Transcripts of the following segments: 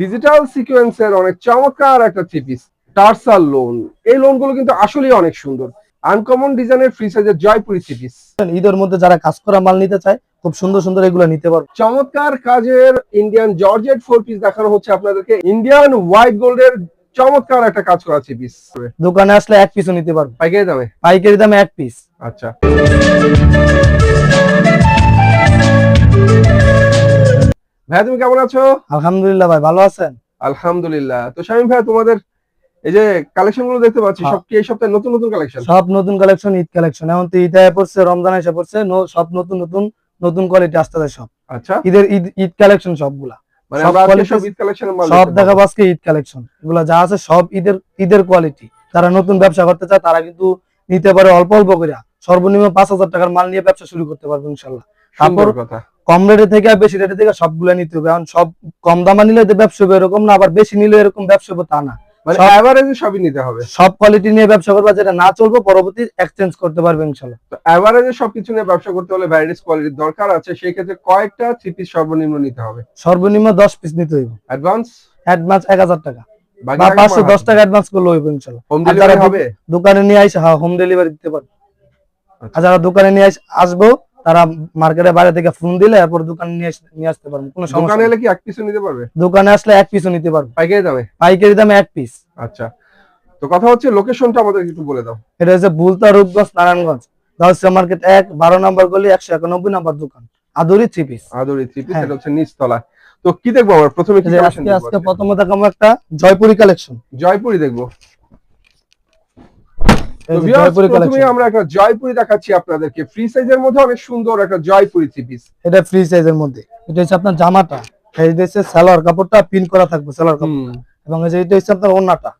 Digital সিকোয়েন্সের অনেক চমৎকার একটা থ্রি পিস টার্সাল লোন এই লোনগুলো কিন্তু আসলেই অনেক সুন্দর। আনকমন ডিজাইনের ফ্রি সাইজের জয়পুরি থ্রি পিস ঈদের মধ্যে যারা কাজ করা মাল নিতে চায় খুব সুন্দর সুন্দর এগুলো নিতে পারবে। চমৎকার কাজের ইন্ডিয়ান জর্জেট ফোর পিস দেখানো হচ্ছে আপনাদেরকে। ইন্ডিয়ান হোয়াইট গোল্ডের চমৎকার একটা কাজ করা থ্রি পিস দোকানে আসলে এক পিসও নিতে পারবে। পাইকারি দামে? পাইকারি দামে এক পিস আচ্ছা। ভাইয়া তুমি কেমন আছো? আলহামদুলিল্লাহ ভাই ভালো আছেন? আলহামদুলিল্লাহ। তো শামিম ভাইয়া তোমাদের এই যে কালেকশনগুলো দেখতে পাচ্ছি হ্যাঁ। সব কি এই সপ্তাহে নতুন নতুন কালেকশন সব নতুন কালেকশন ঈদ কালেকশন এখন তো ঈদ পড়ছে রমজান এসে পড়ছে সব নতুন নতুন নতুন কোয়ালিটি আসতেছে সব। আচ্ছা। ঈদের ঈদ ঈদ কালেকশন সবগুলা। মানে সব আমরা আজকে ঈদ কালেকশন সব দেখাবো আজকে ঈদ কালেকশন এগুলা যা আছে সব ঈদের ঈদের কোয়ালিটি যারা নতুন ব্যবসা করতে চায় তারা কিন্তু নিতে পারে অল্প অল্প করে সর্বনিম্ন পাঁচ হাজার টাকার মাল নিয়ে ব্যবসা শুরু করতে পারবে ইনশাল্লাহ। তারপর কম রেটে থেকে আর বেশি রেটে থেকে সবগুলা নিতে হবে। এখন সব কম দামা নিলে ব্যবসা হবে এরকম না আবার বেশি নিলে এরকম ব্যবসা হবে তা না। মানে সব- সবই নিতে হবে। সব কোয়ালিটি নিয়ে ব্যবসা করবা যেটা না চলবে পরবর্তী এক্সচেঞ্জ করতে পারবে ইনশাল্লাহ। তো এভারেজে সবকিছু নিয়ে ব্যবসা করতে হলে ভ্যারাইটিস কোয়ালিটির দরকার আছে সেই ক্ষেত্রে কয়েকটা থ্রি পিস সর্বনিম্ন নিতে হবে। সর্বনিম্ন দশ পিস নিতে হইব। অ্যাডভান্স টাকা। বা টাকা অ্যাডভান্স করলে হইব ইনশাল্লাহ। হোম ডেলিভারি হবে? দোকানে নিয়ে আসে হ্যাঁ হোম ডেলিভারি দিতে পারবে। আর যারা দোকানে নিয়ে আস- আসব। তারা মার্কেটের বাইরে থেকে ফোন দিলে এরপর দোকানে নিয়ে নিয়ে আসতে পারবে কোনো সমস্যা দোকানে। এলে কি এক পিসও নিতে পারবে? দোকানে আসলে এক পিসও নিতে পারবে। পাইকারি দামে? পাইকারি দামে এক পিস আচ্ছা। তো কথা হচ্ছে লোকেশনটা আমাদের একটু বলে দাও। এটা হচ্ছে বুলতা রূপগঞ্জ নারায়ণগঞ্জ। গাউসিয়া মার্কেট এক বারো নম্বর গলি একশো একানব্বই নম্বর দোকান। আদুরি থ্রি পিস আদরি থ্রি পিস হ্যাঁ। এটা হচ্ছে নিচতলা। তো কি দেখব আমরা? প্রথমে আজকে আজকে প্রথমে দেখাবো একটা জয়পুরি কালেকশন জয়পুরি দেখব তো viewers, জয়পুরি প্রথমে কালেকশন আমরা একটা জয়পুরি দেখাচ্ছি আপনাদেরকে। ফ্রি সাইজের মধ্যে অনেক সুন্দর একটা জয়পুরি থ্রি পিস এটা ফ্রি সাইজের মধ্যে। এটা হচ্ছে আপনার জামাটা। এই হচ্ছে সালোয়ার কাপড়টা পিন করা থাকবে সালোয়ার কাপড়। এবং এটা হচ্ছে আপনার ওন্নাটা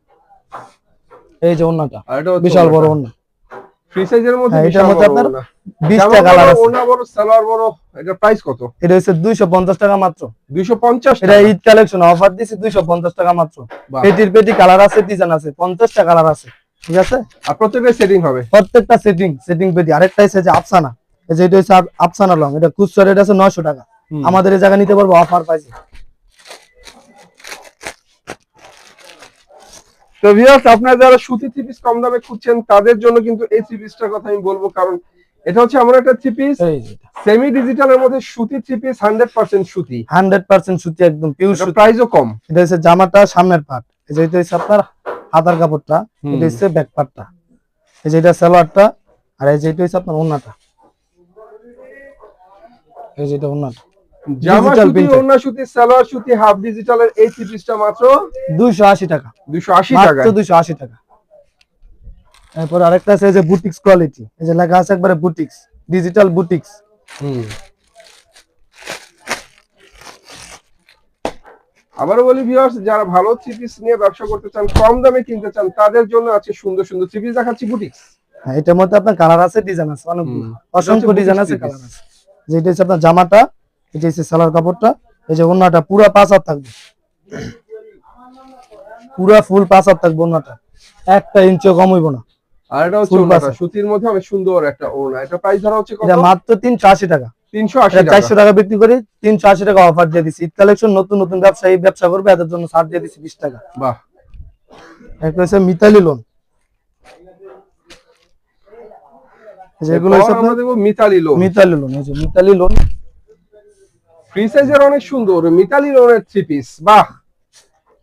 এই যে ওন্নাটা আর এটা হচ্ছে বিশাল বড় ওন্না ফ্রি সাইজের মধ্যে হ্যাঁ, এটার মধ্যে আপনার ওড়না। বিশটা জামা কালার বড়, আছে। ওড়না বড় সালোয়ার বড় এটা প্রাইস কত? এটা হচ্ছে দুইশো পঞ্চাশ টাকা মাত্র। দুইশো পঞ্চাশ এটা ঈদ কালেকশন অফার দিছি দুইশো পঞ্চাশ টাকা মাত্র। পেটির পেটি কালার আছে ডিজাইন আছে পঞ্চাশটা কালার আছে। ঠিক আছে? আর প্রত্যেকটা সেটিং হবে। প্রত্যেকটা সেটিং সেটিং পেটি আরেকটা যে আফসানা। এই যে এটা হচ্ছে আফসানা লং। এটা খুচরা রেট আছে নয়শো টাকা। আমাদের এই জায়গা নিতে পারব অফার পাইছে। তো ভিউয়ার্স আপনারা যারা সুতি থ্রি পিস কম দামে খুঁজছেন তাদের জন্য কিন্তু এই থ্রি পিসটার কথা আমি বলব কারণ এটা হচ্ছে এমন একটা থ্রি পিস সেমি ডিজিটালের মধ্যে সুতি থ্রি পিস হান্ড্রেড পার্সেন্ট সুতি। হান্ড্রেড পার্সেন্ট সুতি একদম পিওর সুতি। প্রাইসও কম। এটা হচ্ছে জামাটা সামনের পার্ট এই যে এটা হচ্ছে আপনার হাতার কাপড়টা হুম। এটা হচ্ছে ব্যাক পার্টটা এই যে এটা সালোয়ারটা আর এই যে এটা হচ্ছে আপনার ওন্নাটা। এই যে এটা ওন্নাটা। জামা সুতি printed। সুতি সালোয়ার সুতি হাফ ডিজিটালের এই থ্রি পিসটা মাত্র দুইশো আশি টাকা। দুইশো আশি টাকা মাত্র দুইশো আশি টাকা। এরপর আরেকটা আছে যে বুটিক্স কোয়ালিটি এই যে লেখা আছে একবারে বুটিক্স ডিজিটাল বুটিক্স আবারও বলি ভিউয়ার্স যারা ভালো থ্রি পিস নিয়ে ব্যবসা করতে চান কম দামে কিনতে চান তাদের জন্য আছে সুন্দর সুন্দর থ্রি পিস দেখাচ্ছি বুটিক্স হ্যাঁ এটার মধ্যে আপনার কালার আছে ডিজাইন আছে হুম। অসংখ্য ডিজাইন আছে কালার আছে। যে এটা হচ্ছে আপনার জামাটা এটা হচ্ছে সালার কাপড়টা এই যে ওন্নাটা পুরা পাঁচ হাত থাকবে। পুরা ফুল পাঁচ হাত থাকবে ওন্নাটা একটা ইঞ্চিও কম হইব না। আর এটা হচ্ছে। সুতির মধ্যে অনেক সুন্দর একটা ওড়না। এটা প্রাইস ধরা হচ্ছে কত? এটা মাত্র তিনশো আশি টাকা। তিনশো আশি এটা টাকা। চারশো টাকা বিক্রি করি তিনশো আশি টাকা অফার দিয়ে দিচ্ছি ঈদ কালেকশন নতুন নতুন ব্যবসায়ী ব্যবসা করবে এদের জন্য ছাড় দিয়ে দিচ্ছি বিশ টাকা। বাহ। একটা হচ্ছে মিতালি লোন যেগুলো হচ্ছে এরপর আমরা আপনার দেখব মিতালি লোন মিতালি লোন এই যে মিতালি লোন ফ্রি সাইজের অনেক সুন্দর মিতালি লোনের থ্রি পিস বাহ।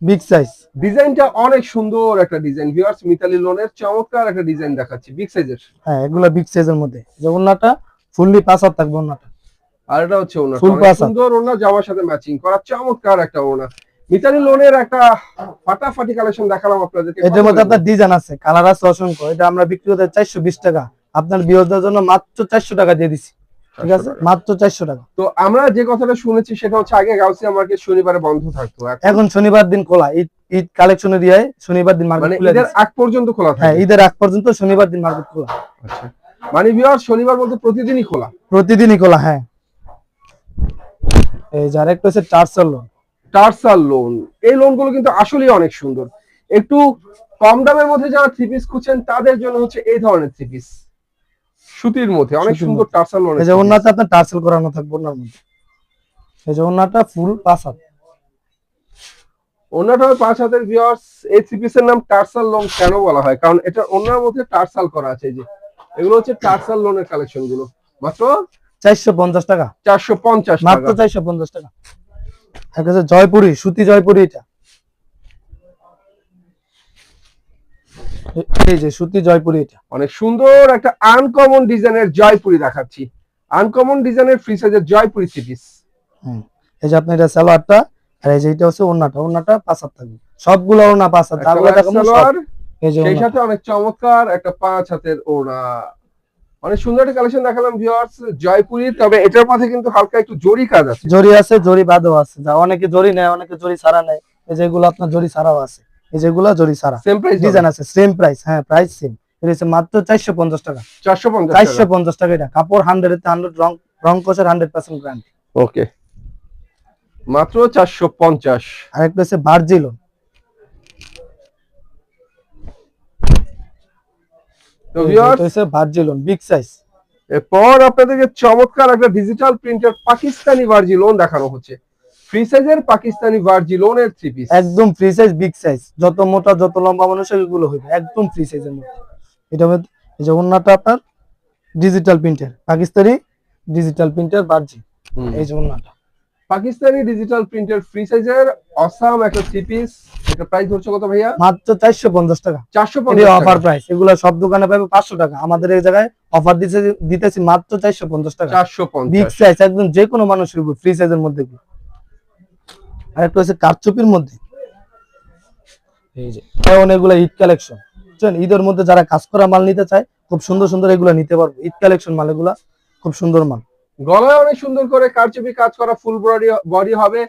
বিগ সাইজ ডিজাইনটা অনেক সুন্দর একটা ডিজাইন ভিউয়ার্স মিতালি লোনের চমৎকার একটা ডিজাইন দেখাচ্ছি বিগ সাইজের হ্যাঁ এগুলা বিগ সাইজের মধ্যে। যে ওন্নাটা ফুললি পাঁচ হাত থাকবে ওন্নাটা আর এটা হচ্ছে up। সুন্দর ওনার জামার সাথে ম্যাচিং করা চমৎকার একটা ওনা মিতালি লোনের একটা ফাটাফাটি কালেকশন দেখালাম আপনাদেরকে। এটার মধ্যে আপনার ডিজাইন আছে কালার আছে অসংখ্য। এটা আমরা বিক্রি করতে চারশো বিশ টাকা। আপনার বিরোধের জন্য মাত্র চারশো টাকা দিয়ে দিচ্ছি ঠিক আছে? মাত্র চারশো টাকা। তো আমরা যে কথাটা শুনেছি সেটা হচ্ছে আগে গাউসিয়া মার্কেট শনিবারে বন্ধ থাকতো। এখন শনিবার দিন খোলা। ঈদ ঈদ কালেকশনের দিয়ে শনিবার দিন মানে মার্কেট খুলে ঈদের আগ পর্যন্ত খোলা হ্যাঁ ঈদের আগ পর্যন্ত শনিবার দিন মার্কেট খোলা। আচ্ছা। মানে ভিউয়ার্স শনিবার বলতে প্রতিদিনই খোলা? প্রতিদিনই খোলা হ্যাঁ। এই যে আরেকটা হচ্ছে চার্জার লোন টার্সাল লোন এই লোনগুলো কিন্তু আসলেই অনেক সুন্দর। একটু কম দামের মধ্যে যারা থ্রি পিস খুঁজছেন তাদের জন্য হচ্ছে এই ধরনের থ্রি পিস সুতির মধ্যে অনেক সুন্দর টার্সাল লোন এই যে ওন্নাটা আপনার টার্সেল করানো থাকবে ওন্নার মধ্যে। এই যে ওন্নাটা ফুল পাঁচ হাত। ওনাটা পাঁচ হাতের ভিউয়ার্স এই থ্রি পিসের নাম টার্সাল লোন কেন বলা হয়? কারণ এটা ওনার মধ্যে টার্সাল করা আছে এই যে। এগুলো হচ্ছে টার্সাল লোনের কালেকশনগুলো। মাত্র চারশো পঞ্চাশ টাকা। চারশো পঞ্চাশ মাত্র চারশো পঞ্চাশ টাকা। এক আছে জয়পুরি সুতি জয়পুরি এটা। এই যে সুতি জয়পুরি এটা। অনেক সুন্দর একটা আনকমন ডিজাইনের জয়পুরি দেখাচ্ছি। আনকমন ডিজাইনের ফ্রি সাইজের জয়পুরি থ্রি পিস হুম। এই যে আপনার এটা সালোয়ারটা আর এই যে এটা হচ্ছে ওন্নাটা ওন্নাটা পাঁচ হাত থাকবে। সবগুলো ওনা পাঁচ হাত। এই যে সেই সাথে অনেক চমৎকার একটা পাঁচ হাতের ওড়না। অনেক সুন্দর একটা কালেকশন দেখালাম ভিউয়ার্স জয়পুরি তবে এটার মধ্যে কিন্তু হালকা একটু জরি কাজ আছে। জরি আছে জরি বাদও আছে। যা অনেকে জরি নেয় অনেকে জরি ছাড়া নেয়। এই যেগুলো আপনার জরি ছাড়াও আছে। এই যেগুলো জরি ছাড়া। সেম প্রাইস ডিজাইন আছে সেম প্রাইস হ্যাঁ প্রাইস সেম এটা মাত্র চারশো পঞ্চাশ টাকা। চারশো পঞ্চাশ চারশো পঞ্চাশ টাকা এটা। কাপড় হান্ড্রেড হান্ড্রেড রং রং কোষের হান্ড্রেড পার্সেন্ট গ্যারান্টি ওকে মাত্র চারশো পঞ্চাশ। আর একটা হচ্ছে বার্জিলো তো ভিউয়ার্স হচ্ছে বার্জিলোন বিগ সাইজ এরপর আপনাদেরকে চমৎকার একটা ডিজিটাল প্রিন্টের পাকিস্তানি ভার্জি দেখানো হচ্ছে। ফ্রি সাইজের পাকিস্তানি ভার্জি থ্রি পিস একদম ফ্রি সাইজ বিগ সাইজ যত মোটা যত লম্বা মানুষের এগুলো হইবে। একদম ফ্রি সাইজের মধ্যে। এটা এই যে ওন্নাটা আপনার ডিজিটাল প্রিন্টের পাকিস্তানি ডিজিটাল প্রিন্টের বার্জি এই যে ওন্নাটা পাকিস্তানি ডিজিটাল প্রিন্টের ফ্রি সাইজের অসাম একটা থ্রি পিস এটা প্রাইস হচ্ছে কত ভাইয়া? মাত্র চারশো পঞ্চাশ টাকা। চারশো এটা পঞ্চাশ অফার প্রাইস এগুলো সব দোকানে পাবে পাঁচশো টাকা। আমাদের এই জায়গায় অফার দিতে দিতেছি মাত্র চারশো পঞ্চাশ টাকা। চারশো বিগ সাইজ একদম যে কোনো মানুষের উপর ফ্রি সাইজের মধ্যে এগুলো। আর একটা হচ্ছে কারচুপির মধ্যে। এই যে। এখন এগুলো ঈদ কালেকশন বুঝছেন? ঈদের মধ্যে যারা কাজ করা মাল নিতে চায় খুব সুন্দর সুন্দর এগুলো নিতে পারবে। ঈদ কালেকশন মাল এগুলা খুব সুন্দর মাল। গলায় অনেক সুন্দর করে কারচুপি কাজ করা ফুল বডি বডি হবে।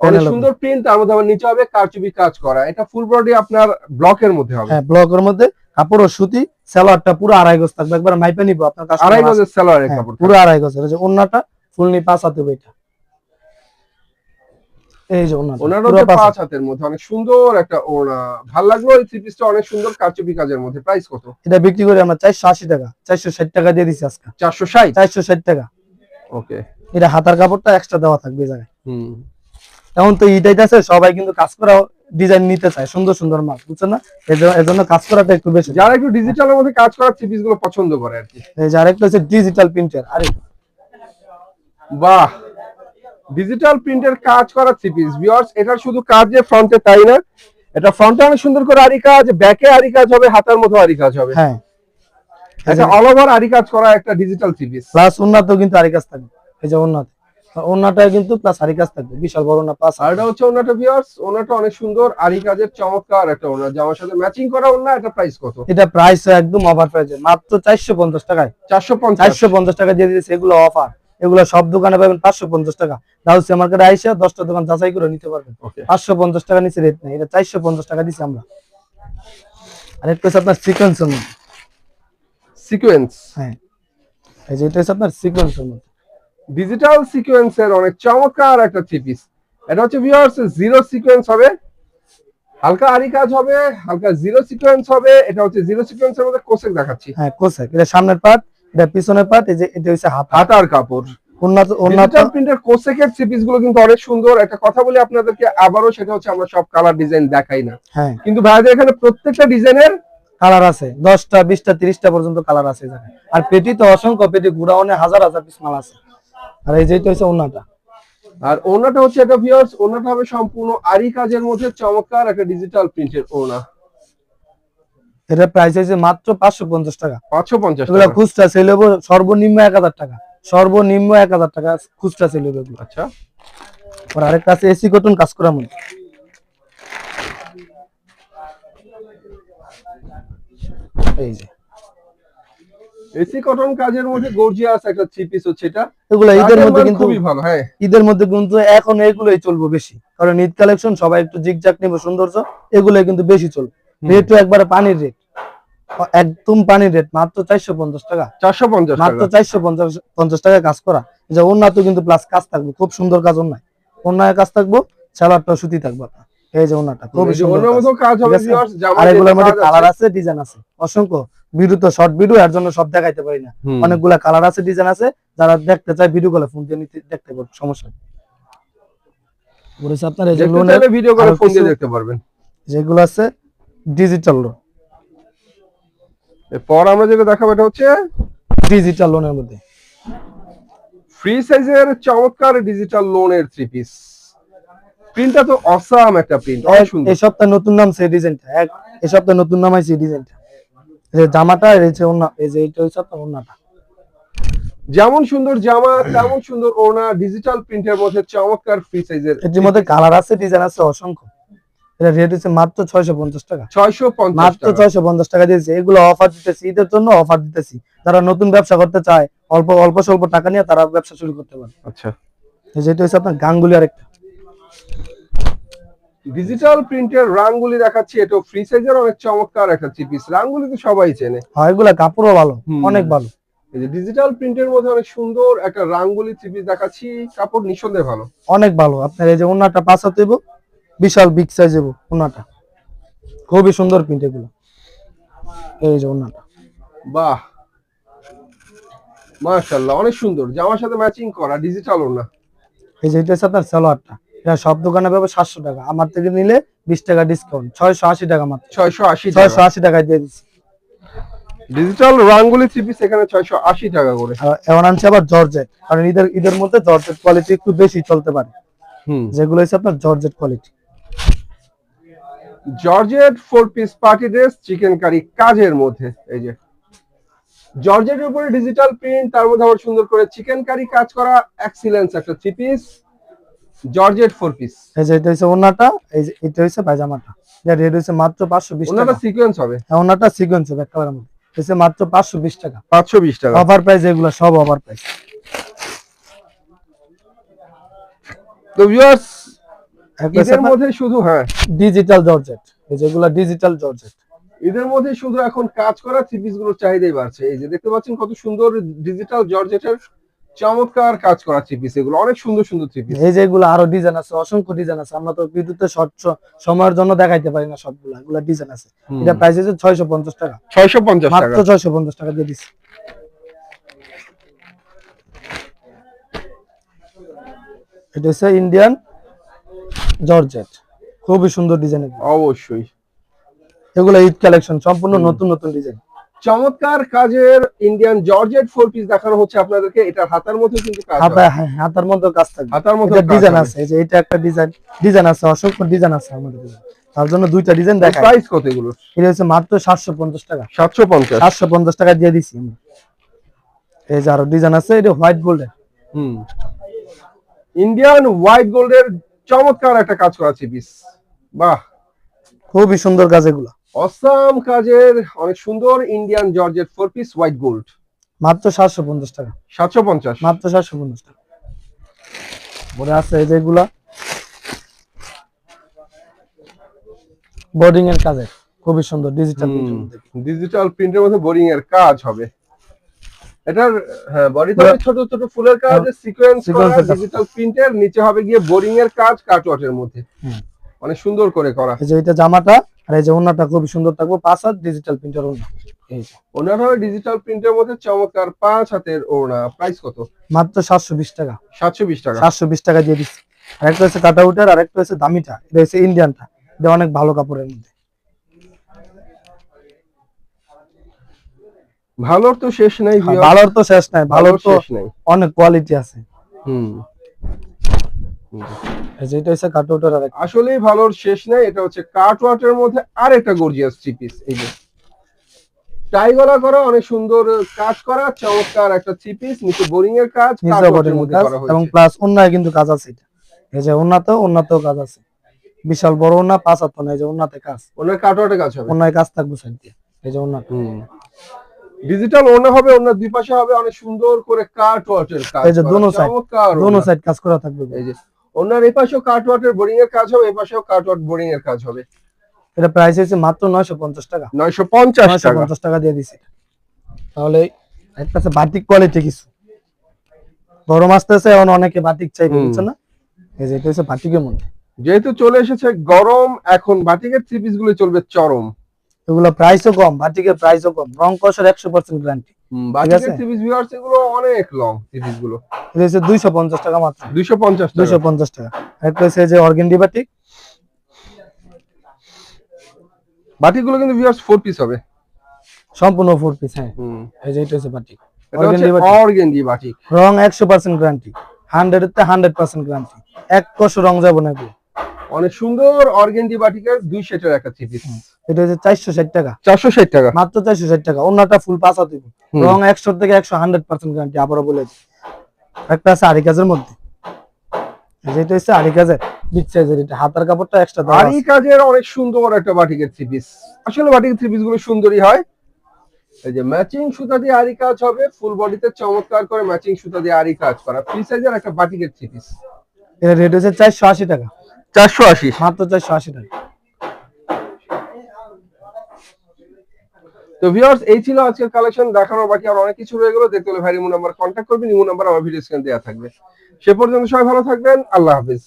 অনেক সুন্দর প্রিন্ট তার মধ্যে আবার নিচে হবে কারচুপি কাজ করা। এটা ফুল বডি আপনার ব্লকের মধ্যে হবে। হ্যাঁ ব্লকের মধ্যে। কাপড় ও সুতি সালোয়ারটা পুরো আড়াই গজ থাকবে। একবার মাইপে নিব আপনার কাছে আড়াই গজের সালোয়ারের হ্যাঁ, কাপড় পুরো আড়াই গজের। যে ওন্নাটা ফুল নি পাঁচ হাতে বইটা এই যে পাঁচ হাতের মধ্যে অনেক সুন্দর একটা ওনা ভালো লাগল এই থ্রি পিসটা অনেক সুন্দর কারচুপি কাজের মধ্যে। প্রাইস কত? এটা বিক্রি করে আমরা টাকা। দিয়ে আজকে। টাকা। ওকে এটা হাতার কাপড়টা এক্সট্রা দেওয়া থাকবে এই জায়গায়। হুম। এখন তো আছে সবাই কিন্তু কাজ করা ডিজাইন নিতে চায়। সুন্দর সুন্দর মাল বুঝছেন না? এজ- এজন্য কাজ করাটা একটু বেশি। যারা একটু ডিজিটালের মধ্যে কাজ করার থ্রি পিসগুলো পছন্দ করে আর কি। এই যে আরেকটা হচ্ছে ডিজিটাল প্রিন্টার আরে বাহ! ডিজিটাল প্রিন্টের কাজ করা থ্রি পিস ভিউয়ার্স এটার শুধু কাজ যে ফ্রন্টে তাই না। এটা ফ্রন্টে অনেক সুন্দর করে আরি কাজ ব্যাকে আরি কাজ হবে হাতের মতো আরি কাজ হবে। হ্যাঁ। এটা অল ওভার আরি কাজ করা একটা ডিজিটাল থ্রি পিস প্লাস উন্নত কিন্তু আরি কাজ থাকবে। এই যে উন্নত ওনাটা কিন্তু প্লাস আরি কাজ থাকবে। বিশাল বড় না পাঁচ আর এটা হচ্ছে ওনাটা ভিউয়ার্স ওনাটা অনেক সুন্দর আরি কাজের চমৎকার একটা ওনা জামার সাথে ম্যাচিং করা ওনা এটা প্রাইস কত? এটা প্রাইস একদম অফার প্রাইসে মাত্র চারশো পঞ্চাশ টাকায়। চারশো পঞ্চাশ। চারশো পঞ্চাশ টাকা দিয়ে দিয়েছে এগুলো অফার এগুলো সব দোকানে পাবেন পাঁচশো পঞ্চাশ টাকা। দাউসিয়া মার্কেটে আইসা দশটা দোকান যাচাই করে নিতে পারবেন। পাঁচশো পঞ্চাশ টাকা নিচে রেট নেই এটা চারশো পঞ্চাশ টাকা দিচ্ছি আমরা। আর একটা হচ্ছে আপনার সিকোয়েন্সের মধ্যে। সিকোয়েন্স হ্যাঁ। এই যে এটা হচ্ছে আপনার সিকোয়েন্সের মধ্যে। ডিজিটাল সিকোয়েন্সের অনেক চমৎকার একটা থ্রি পিস এটা হচ্ছে ভিউয়ার্স জিরো সিকোয়েন্স হবে। হালকা আরি কাজ হবে হালকা জিরো সিকোয়েন্স হবে। এটা হচ্ছে জিরো সিকোয়েন্সের মধ্যে কোসেক দেখাচ্ছি। হ্যাঁ কোসেক। এটা সামনের পার্ট এটা পিছনের পার্ট এই যে এটা হচ্ছে হাতার। কাপড়। উন্নত উন্নত ডিজিটাল প্রিন্টের কোসেকের থ্রি গুলো কিন্তু অনেক সুন্দর। একটা কথা বলি আপনাদেরকে আবারও সেটা হচ্ছে আমরা সব কালার ডিজাইন দেখাই না। হ্যাঁ। কিন্তু ভাইয়াদের এখানে প্রত্যেকটা ডিজাইনের কালার আছে। দশটা বিশটা তিরিশটা পর্যন্ত কালার আছে আর পেটি তো অসংখ্য পেটি গুড়াউনে হাজার হাজার পিস মাল আছে। আর এই হচ্ছে উন্নটা। আর ওনাটা হচ্ছে এটা ভিউয়ার্স ওনাটা হবে সম্পূর্ণ আরি কাজের মধ্যে চমৎকার একটা ডিজিটাল প্রিন্টের ওনা এটা প্রাইস হয়েছে মাত্র পাঁচশো পঞ্চাশ টাকা। পাঁচশো পঞ্চাশ এগুলো খুচরা সেল হব সর্বনিম্ন এক হাজার টাকা। সর্বনিম্ন এক হাজার টাকা খুচরা সেল হবে আচ্ছা। আর আরেকটা আছে এসি কটন কাজ করার মধ্যে এই যে। এসি কটন কাজের মধ্যে গর্জিয়াস একটা থ্রি পিস হচ্ছে এটা। এগুলো ঈদের মধ্যে কিন্তু খুবই ভালো হ্যাঁ। ঈদের মধ্যে কিন্তু এখন এগুলোই চলবে বেশি। কারণ ঈদ কালেকশন সবাই একটু জিগজাক নেবে সৌন্দর্য এগুলোই কিন্তু বেশি চলবে। রেটও একবারে পানির রেট একদম পানি রেট মাত্র চারশো পঞ্চাশ টাকা। চারশো পঞ্চাশ মাত্র চারশো পঞ্চাশ পঞ্চাশ টাকায় কাজ করা। যে উন্নত কিন্তু প্লাস কাজ থাকবে খুব সুন্দর কাজ অন্যায় অন্যায় কাজ থাকব সালোয়ারটা সুতি থাকবে আপনার। এই যে ওনাটা খুবই আর এগুলোর মধ্যে কালার আছে। ডিজাইন আছে অসংখ্য। ভিডিও তো শর্ট ভিডিও এর জন্য সব দেখাইতে পারি না। অনেকগুলা কালার আছে ডিজাইন আছে। যারা দেখতে চায় ভিডিও কলে ফোন দিয়ে নিতে দেখতে সমস্যা আপনার এই যে লোনের ভিডিও করে ফোন দিয়ে দেখতে পারবেন। যেগুলো আছে ডিজিটাল লোন এরপর আমরা যেটা দেখাবো এটা হচ্ছে ডিজিটাল লোনের মধ্যে। ফ্রি সাইজের চমৎকার ডিজিটাল লোনের থ্রি পিস প্রিন্টটা তো অসাম একটা প্রিন্ট অনেক সুন্দর। এই সপ্তাহে নতুন নাম সেই ডিজাইনটা এই সপ্তাহে নতুন নাম আছে ডিজাইনটা যে জামাটা এই যে ওন্না এই যে এইটা হচ্ছে আপনার ওন্নাটা যেমন সুন্দর জামা তেমন সুন্দর ওনা ডিজিটাল প্রিন্টের মধ্যে চমৎকার ফ্রি সাইজের এটির মধ্যে কালার আছে ডিজাইন আছে অসংখ্য। এটা রেট হচ্ছে মাত্র ছয়শো পঞ্চাশ টাকা। ছয়শো মাত্র ছয়শো পঞ্চাশ টাকা দিয়েছে। এগুলো অফার দিতেছি ঈদের জন্য অফার দিতেছি। যারা নতুন ব্যবসা করতে চায় অল্প অল্প স্বল্প টাকা নিয়ে তারা ব্যবসা শুরু করতে পারে। আচ্ছা। যেটা হচ্ছে আপনার গাঙ্গুলি আরেকটা। ডিজিটাল প্রিন্টের রাঙ্গুলি দেখাচ্ছি এটা ফ্রি সাইজের অনেক চমৎকার একটা থ্রি পিস রাঙ্গুলি তো সবাই চেনে। হয় এগুলা কাপড়ও ভালো অনেক ভালো। এই যে ডিজিটাল প্রিন্টের মধ্যে অনেক সুন্দর একটা রাঙ্গুলি থ্রি পিস দেখাচ্ছি কাপড় নিঃসন্দেহে ভালো। অনেক ভালো। আপনার এই যে ওনাটা পাঁচ হাত বিশাল বিগ সাইজ হইব ওনাটা। খুবই সুন্দর প্রিন্ট এগুলো। এই যে ওনাটা। বাহ! মাশাআল্লাহ অনেক সুন্দর। জামার সাথে ম্যাচিং করা ডিজিটাল ওনা। এই যে এটা আপনার সালোয়ারটা। এটা সব দোকানে পাবে সাতশো টাকা। আমার থেকে নিলে বিশ টাকা ডিসকাউন্ট ছয়শো আশি টাকা মাত্র। ছয়শো আশি ছয়শো টাকা আশি টাকায় দিয়ে দিচ্ছি। ডিজিটাল রাঙ্গুলি থ্রি পিস এখানে ছয়শো আশি টাকা করে। এখন আনছি আবার জর্জেট কারণ ঈদের ঈদের মধ্যে জর্জেট কোয়ালিটি একটু বেশি চলতে পারে। হুম। যেগুলো হচ্ছে আপনার georgette quality georgette four piece party dress chikankari কাজের মধ্যে। এই যে জর্জেটের উপরে ডিজিটাল প্রিন্ট তার মধ্যে আবার সুন্দর করে চিকেন কারি কাজ করা এক্সিলেন্স একটা three piece georgette four piece এই যে এটা হচ্ছে ওনাটা এই যে এটা হচ্ছে পায়জামাটা। যা রেট হচ্ছে মাত্র পাঁচশো বিশ ওনাটা টাকা সিকোয়েন্স হবে। হ্যাঁ, ওনাটা সিকোয়েন্স হবে একেবারে। হচ্ছে মাত্র পাঁচশো বিশ টাকা। পাঁচশো বিশ টাকা। অফার প্রাইস এগুলো সব অফার প্রাইস তো ভিউয়ার্স ঈদের মধ্যে শুধু হ্যাঁ ডিজিটাল জর্জেট এই যেগুলো ডিজিটাল জর্জেট এদের মধ্যে শুধু এখন কাজ করা থ্রি পিসগুলোর চাহিদাই বাড়ছে। এই যে দেখতে পাচ্ছেন কত সুন্দর ডিজিটাল জর্জেটের চমৎকার কাজ করা থ্রি পিস এগুলো অনেক সুন্দর সুন্দর থ্রি পিস এই যে এগুলো আরও ডিজাইন আছে অসংখ্য ডিজাইন আছে আমরা তো বিদ্যুতের শর্ট সময়ের জন্য দেখাইতে পারি না সবগুলা এগুলো ডিজাইন আছে। এটা প্রাইস হচ্ছে ছয়শো পঞ্চাশ টাকা। ছয়শো পঞ্চাশ টাকা। মাত্র ছয়শো পঞ্চাশ টাকা দিয়ে দিচ্ছি এটা হচ্ছে ইন্ডিয়ান জর্জেট। খুবই সুন্দর ডিজাইন অবশ্যই। এগুলো ঈদ কালেকশন সম্পূর্ণ নতুন নতুন ডিজাইন চমৎকার কাজের ইন্ডিয়ান জর্জেট ফোর পিস দেখানো হচ্ছে আপনাদেরকে। এটা হাতার মধ্যে কিন্তু কাজ হয়। হাতা হ্যাঁ। হাতার মধ্যে কাজ থাকবে। হাতার মধ্যে ডিজাইন আছে এই যে এটা একটা ডিজাইন ডিজাইন আছে অসংখ্য ডিজাইন আছে আমাদের। তার জন্য দুইটা ডিজাইন দেখাই। প্রাইস কত এগুলো? এটা হচ্ছে মাত্র সাতশো পঞ্চাশ টাকা। সাতশো পঞ্চাশ? সাতশো পঞ্চাশ টাকা দিয়ে দিছি আমরা। এই যে আরও ডিজাইন আছে এটা হোয়াইট গোল্ডের হুম। ইন্ডিয়ান হোয়াইট গোল্ডের চমৎকার একটা কাজ করা পিস বাহ। খুবই সুন্দর কাজ এগুলো। অসাম কাজের অনেক সুন্দর Indian georgette four piece white gold মাত্র সাতশো পঞ্চাশ টাকা। সাতশো পঞ্চাশ। মাত্র সাতশো পঞ্চাশ টাকা। পরে আছে এই যে এগুলা? বোর্ডিং এর কাজে খুবই সুন্দর ডিজিটাল ডিজিটাল প্রিন্টের মধ্যে। বোরিং এর কাজ হবে। এটার হ্যাঁ বডিতে ছোট ছোট ফুলের কাজ সিকোয়েন্স। ডিজিটাল প্রিন্টের নিচে হবে গিয়ে বোরিং এর কাজ কাটওয়াটের মধ্যে। অনেক সুন্দর করে করা। এই যে এটা জামাটা আর এই যে ওনাটা খুবই সুন্দর থাকবে পাঁচ হাত ডিজিটাল প্রিন্টার ওনা এই ওনার হবে ডিজিটাল প্রিন্টের মধ্যে চমৎকার পাঁচ হাতের ওড়না। প্রাইস কত? মাত্র সাতশো বিশ টাকা। সাতশো বিশ টাকা। সাতশো বিশ টাকা দিয়ে দিচ্ছি। আর একটা হচ্ছে কাটা উটার আর হচ্ছে দামিটা। এটা হচ্ছে ইন্ডিয়ানটা এটা অনেক ভালো কাপড়ের মধ্যে। ভালোর তো শেষ নাই ভালোর তো শেষ নাই ভালোর তো শেষ নাই। অনেক কোয়ালিটি আছে। হুম। এই যে এটা হচ্ছে কাটা উটার আসলেই ভালোর শেষ নাই এটা হচ্ছে কাটওয়াটের মধ্যে আর একটা গর্জিয়াস থ্রি পিস এই যে। টাই গলা করা অনেক সুন্দর কাজ করা চমৎকার একটা থ্রি পিস নিচে বোরিং এর কাজ কাটওয়াটের মধ্যে করা এবং প্লাস অন্যায় কিন্তু কাজ আছে এটা। এই যে উন্নাতেও উন্নাতেও কাজ আছে। বিশাল বড় উন্না পাঁচ হাত না এই যে উন্নাতে কাজ। ওনার কাটওয়াটে কাজ হবে। অন্যায় কাজ থাকবে সাইড দিয়ে এই যে উন্নাটা ডিজিটাল ওনা হবে ওনার দুই পাশে হবে অনেক সুন্দর করে কাটওয়াটের কাজ এই যে দোনো চমৎকার দোনো সাইড কাজ করা থাকবে। এই যে ওনার এই পাশেও কাটওয়াটের বোরিং এর কাজ হবে এই পাশেও কাটওয়াট বোরিং এর কাজ হবে। এটা প্রাইস হচ্ছে মাত্র নয়শো পঞ্চাশ টাকা। নয়শো পঞ্চাশ নয়শো টাকা পঞ্চাশ টাকা দিয়ে দিছি তাহলে একটা আছে বাটিক কোয়ালিটি কিছু। গরম আসতেছে এখন অনেকে বাটিক চাইবে হুম। বুঝছ না? এই যে এটা হচ্ছে বাটিকের মধ্যে। যেহেতু চলে এসেছে গরম এখন বাটিকের থ্রি পিসগুলো চলবে চরম। এগুলো প্রাইসও কম বাটিকের প্রাইসও কম রং কষের একশো পার্সেন্ট গ্যারান্টি বাটিকের আছে? ভিউয়ার্স এগুলো অনেক লং থ্রি গুলো। এটা হচ্ছে দুইশো পঞ্চাশ টাকা মাত্র। দুইশো পঞ্চাশ দুইশো টাকা। একটা হচ্ছে যে অর্গেন্ডি বাটিক বাটিক কিন্তু ভিউয়ার্স পিস হবে। সম্পূর্ণ পিস হ্যাঁ। এই যে এটা হচ্ছে বাটিক এটা হচ্ছে Organdy batik। অর্গেন্ডি বাটিক রং একশো পার্সেন্ট গ্যারান্টি এক কষ রং যাব না এগুলো। অনেক সুন্দর অর্গেন্ডি বাটিকের দুই সেটের একটা থ্রি পিস। এটা হচ্ছে চারশো ষাট টাকা। চারশো ষাট টাকা। মাত্র চারশো ষাট টাকা। অন্যটা ফুল পাঁচ হাতে। রং একশো থেকে একশো হান্ড্রেড পার্সেন্ট গ্যারান্টি আবারও বলে একটা আছে আড়ি কাজের মধ্যে। এই যে হচ্ছে আড়ি কাজের। বিগ সাইজের এটা। হাতার কাপড়টা এক্সট্রা। কাজের অনেক সুন্দর একটা বাটিকের থ্রি পিস। আসলে বাটিকের থ্রি পিসগুলো সুন্দরই হয়। এই যে ম্যাচিং সুতা দিয়ে কাজ হবে। ফুল বডিতে চমৎকার করে ম্যাচিং সুতা দিয়ে কাজ করা। ফ্রি সাইজের একটা বাটিকের থ্রি পিস। রেট হচ্ছে চারশো আশি টাকা। চারশো আশি। চারশো আশি টাকা। তো এই ছিল কালেকশন দেখানোর বাকি অনেক কিছু ভাই কন্ট্যাক্ট আমার ভিডিও স্ক্রিন দেওয়া থাকবে। সে পর্যন্ত সবাই ভালো থাকবেন, আল্লাহ হাফিজ।